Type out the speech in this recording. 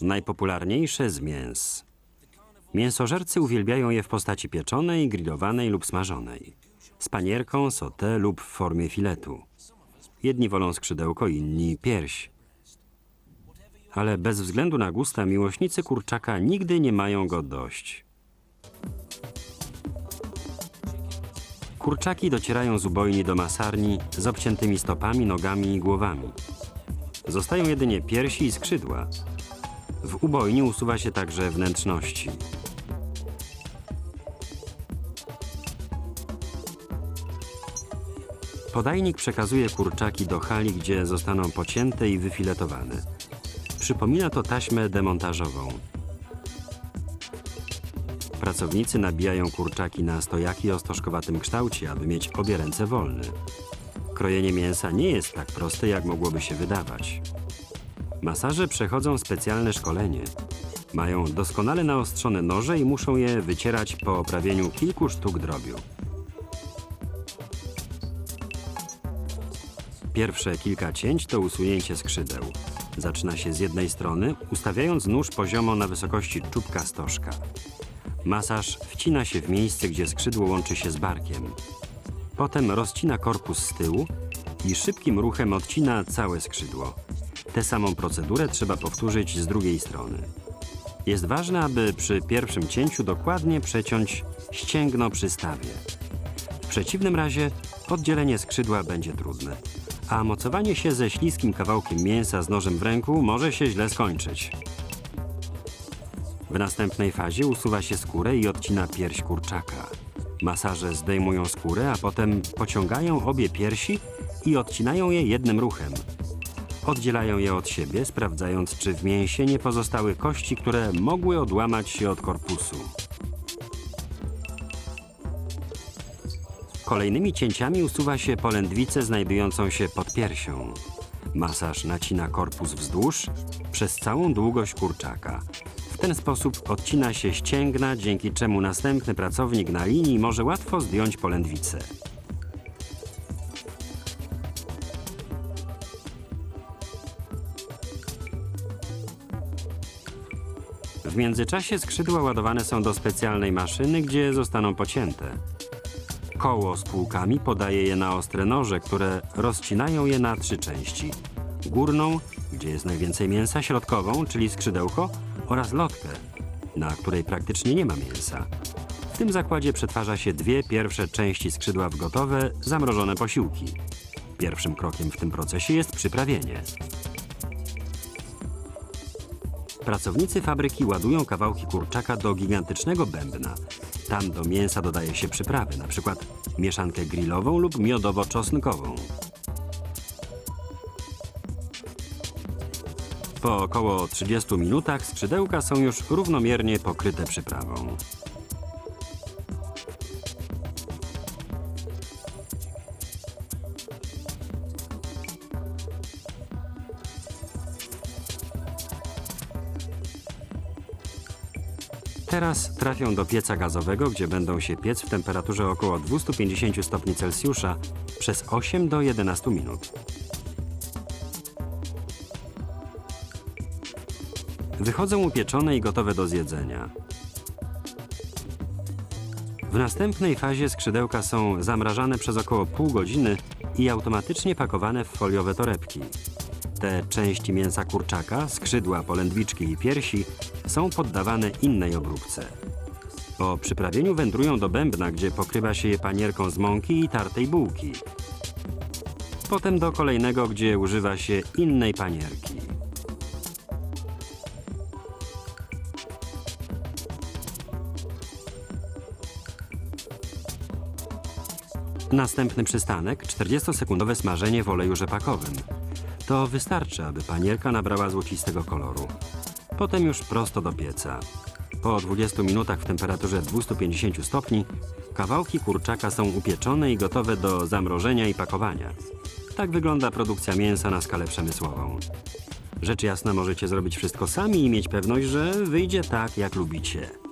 najpopularniejsze z mięs. Mięsożercy uwielbiają je w postaci pieczonej, grillowanej lub smażonej. Z panierką, sauté lub w formie filetu. Jedni wolą skrzydełko, inni pierś. Ale bez względu na gusta miłośnicy kurczaka nigdy nie mają go dość. Kurczaki docierają z ubojni do masarni z obciętymi stopami, nogami i głowami. Zostają jedynie piersi i skrzydła. W ubojni usuwa się także wnętrzności. Podajnik przekazuje kurczaki do hali, gdzie zostaną pocięte i wyfiletowane. Przypomina to taśmę demontażową. Pracownicy nabijają kurczaki na stojaki o stożkowatym kształcie, aby mieć obie ręce wolne. Krojenie mięsa nie jest tak proste, jak mogłoby się wydawać. Masarze przechodzą specjalne szkolenie. Mają doskonale naostrzone noże i muszą je wycierać po oprawieniu kilku sztuk drobiu. Pierwsze kilka cięć to usunięcie skrzydeł. Zaczyna się z jednej strony, ustawiając nóż poziomo na wysokości czubka stożka. Masaż wcina się w miejsce, gdzie skrzydło łączy się z barkiem. Potem rozcina korpus z tyłu i szybkim ruchem odcina całe skrzydło. Tę samą procedurę trzeba powtórzyć z drugiej strony. Jest ważne, aby przy pierwszym cięciu dokładnie przeciąć ścięgno przy stawie. W przeciwnym razie oddzielenie skrzydła będzie trudne, a mocowanie się ze śliskim kawałkiem mięsa z nożem w ręku może się źle skończyć. W następnej fazie usuwa się skórę i odcina pierś kurczaka. Masarze zdejmują skórę, a potem pociągają obie piersi i odcinają je jednym ruchem. Oddzielają je od siebie, sprawdzając, czy w mięsie nie pozostały kości, które mogły odłamać się od korpusu. Kolejnymi cięciami usuwa się polędwicę znajdującą się pod piersią. Masaż nacina korpus wzdłuż przez całą długość kurczaka. W ten sposób odcina się ścięgna, dzięki czemu następny pracownik na linii może łatwo zdjąć polędwicę. W międzyczasie skrzydła ładowane są do specjalnej maszyny, gdzie zostaną pocięte. Koło z półkami podaje je na ostre noże, które rozcinają je na trzy części. Górną, gdzie jest najwięcej mięsa, środkową, czyli skrzydełko, oraz lotkę, na której praktycznie nie ma mięsa. W tym zakładzie przetwarza się dwie pierwsze części skrzydła w gotowe, zamrożone posiłki. Pierwszym krokiem w tym procesie jest przyprawienie. Pracownicy fabryki ładują kawałki kurczaka do gigantycznego bębna. Tam do mięsa dodaje się przyprawy, np. mieszankę grillową lub miodowo-czosnkową. Po około 30 minutach skrzydełka są już równomiernie pokryte przyprawą. Teraz trafią do pieca gazowego, gdzie będą się piec w temperaturze około 250 stopni Celsjusza przez 8 do 11 minut. Wychodzą upieczone i gotowe do zjedzenia. W następnej fazie skrzydełka są zamrażane przez około pół godziny i automatycznie pakowane w foliowe torebki. Te części mięsa kurczaka, skrzydła, polędwiczki i piersi są poddawane innej obróbce. Po przyprawieniu wędrują do bębna, gdzie pokrywa się je panierką z mąki i tartej bułki. Potem do kolejnego, gdzie używa się innej panierki. Następny przystanek 40-sekundowe smażenie w oleju rzepakowym. To wystarczy, aby panierka nabrała złocistego koloru. Potem już prosto do pieca. Po 20 minutach w temperaturze 250 stopni kawałki kurczaka są upieczone i gotowe do zamrożenia i pakowania. Tak wygląda produkcja mięsa na skalę przemysłową. Rzecz jasna możecie zrobić wszystko sami i mieć pewność, że wyjdzie tak, jak lubicie.